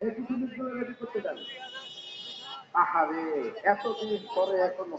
একটু জিনিসগুলো রেডি করতে আহারে এতদিন পরে এখনও।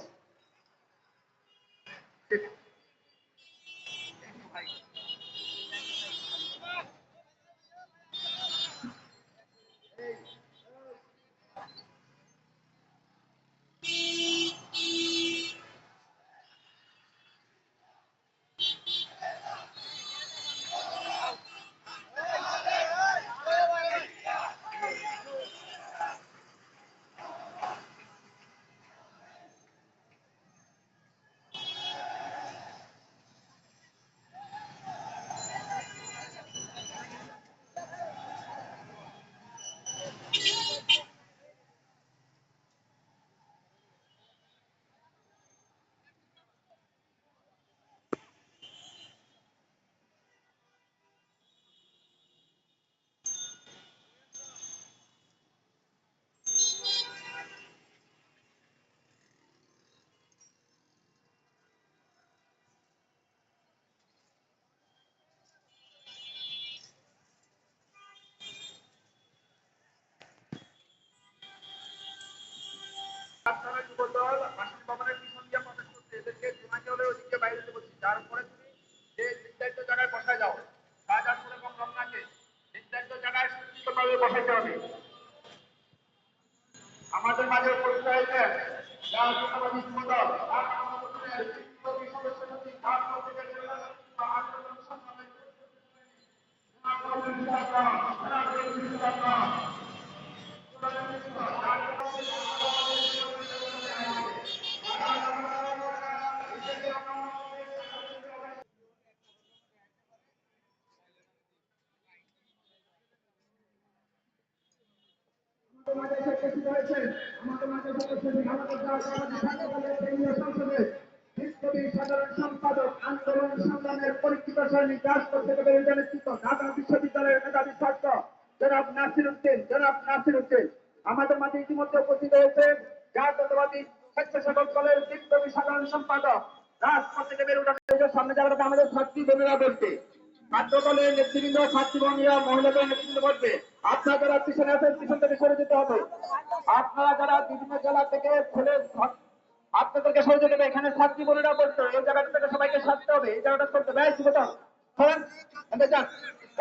আমাদের মাঝে পরিচয় হয়েছে জাতীয়তাবাদী সাধারণ সম্পাদক, আন্দোলন সংগ্রামের পরীক্ষিত সৈনিক আমাদের মাঝে ইতিমধ্যে উপস্থিত হয়েছে জাতীয়তাবাদী স্বেচ্ছাসেবক দলের বিপ্লবী সাধারণ সম্পাদক, রাজপথ বেরিয়ে ওঠার সামনে যারা আমাদের ছাত্রী বোনেরা বলতে ছাত্র নেতৃবৃন্দ ছাত্রীবন্ধীরা মহিলাদের নেতৃবৃন্দ বলবে আপনারা যারা পিছনে আছেন পিছন থেকে সরে যেতে হবে। আপনারা যারা বিভিন্ন জেলা থেকে ছেলে আপনাদেরকে সরে যেতে হবে এখানে ছাত্রী বোনেরা বলতো, এই জায়গাটা থেকে সবাইকে সারতে হবে, এই জায়গাটা করতে থেকে যান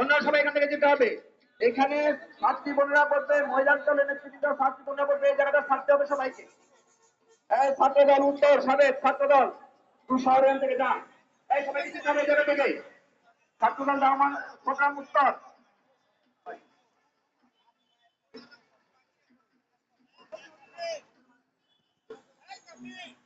অন্যরা সবাই এখান থেকে যেতে হবে। এখানে ছাত্রী বোনেরা বলবে মহিলার দলের নেতৃবৃন্দ, ছাত্রী বোনেরা বলবে, এই জায়গাটা ছাড়তে হবে সবাইকে। এই ছাত্র দল উত্তর, সাবেক ছাত্র দল তুই শহরের থেকে যান। এই সবাই যেতে হবে এই জায়গা থেকে। ছাত্রদল রহমান প্রোগ্রাম উত্তর Hey!